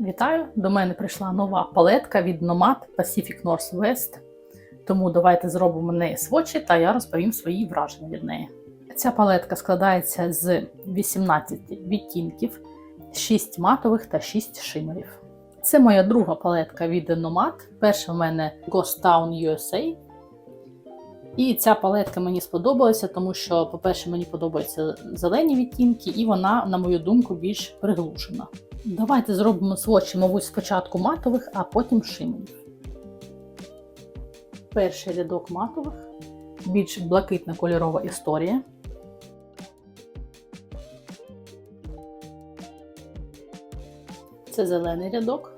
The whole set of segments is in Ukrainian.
Вітаю! До мене прийшла нова палетка від Nomad Pacific Northwest. Тому давайте зробимо неї свочі та я розповім свої враження від неї. Ця палетка складається з 18 відтінків, 6 матових та 6 шимерів. Це моя друга палетка від Nomad. Перша в мене Ghost Town USA. І ця палетка мені сподобалася, тому що, по-перше, мені подобаються зелені відтінки, і вона, на мою думку, більш приглушена. Давайте зробимо свочі, мабуть, спочатку матових, а потім шимерів. Перший рядок матових, більш блакитна кольорова історія. Це зелений рядок.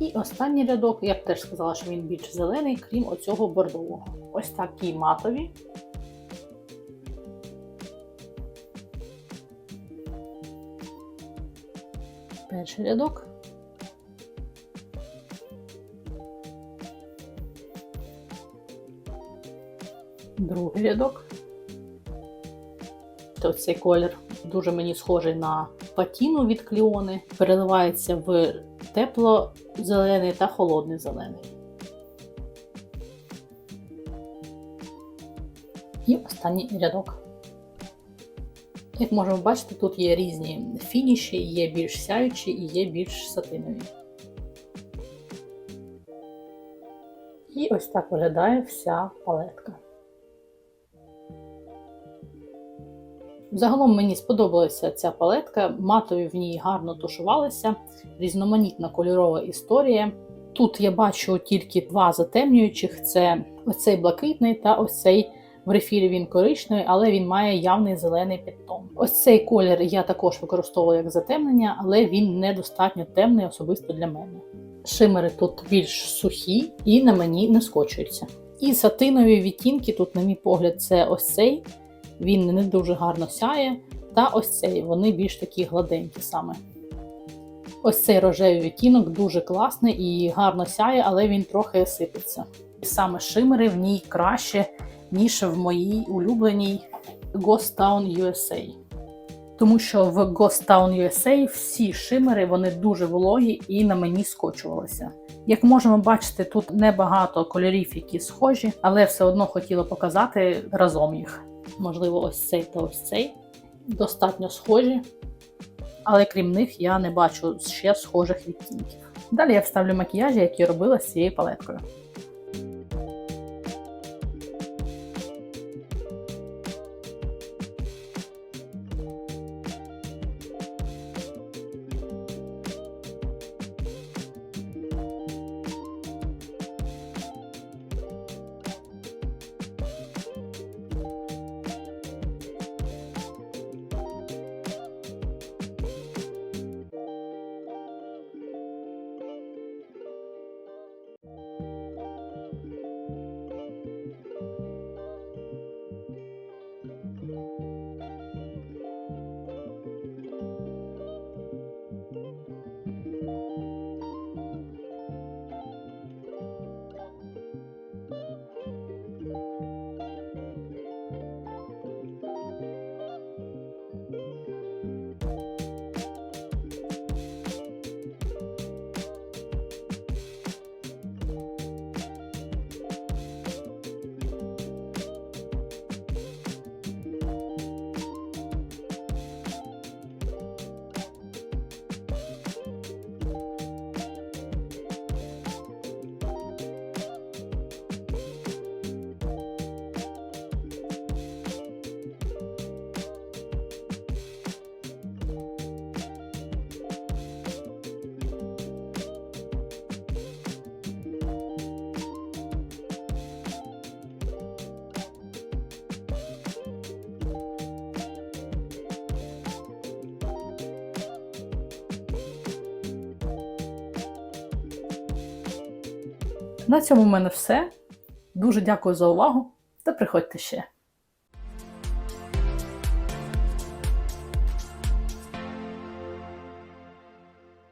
І останній рядок, я б теж сказала, що він більш зелений, крім оцього бордового. Ось такі матові. Перший рядок. Другий рядок. Ось цей колір дуже мені схожий на патіну від кліони. Переливається в тепло-зелений та холодний зелений. І останній рядок. Як можемо бачити, тут є різні фініші, є більш сяючі і є більш сатинові. І ось так виглядає вся палетка. Загалом мені сподобалася ця палетка, матові в ній гарно тушувалися, різноманітна кольорова історія. Тут я бачу тільки два затемнюючих: це оцей блакитний та ось цей в рефілі він коричневий, але він має явний зелений підтон. Ось цей колір я також використовую як затемнення, але він недостатньо темний, особисто для мене. Шимери тут більш сухі і на мені не скочуються. І сатинові відтінки, тут, на мій погляд, це ось цей. Він не дуже гарно сяє, та ось цей, вони більш такі гладенькі саме. Ось цей рожевий відтінок дуже класний і гарно сяє, але він трохи сипеться. І саме шимери в ній краще, ніж в моїй улюбленій Ghost Town USA. Тому що в Ghost Town USA всі шимери вони дуже вологі і на мені скочувалися. Як можемо бачити, тут небагато кольорів, які схожі, але все одно хотіла показати разом їх. Можливо, ось цей та ось цей достатньо схожі, але крім них я не бачу ще схожих відтінків. Далі я вставлю макіяжі, які робила з цією палеткою. На цьому в мене все. Дуже дякую за увагу та приходьте ще.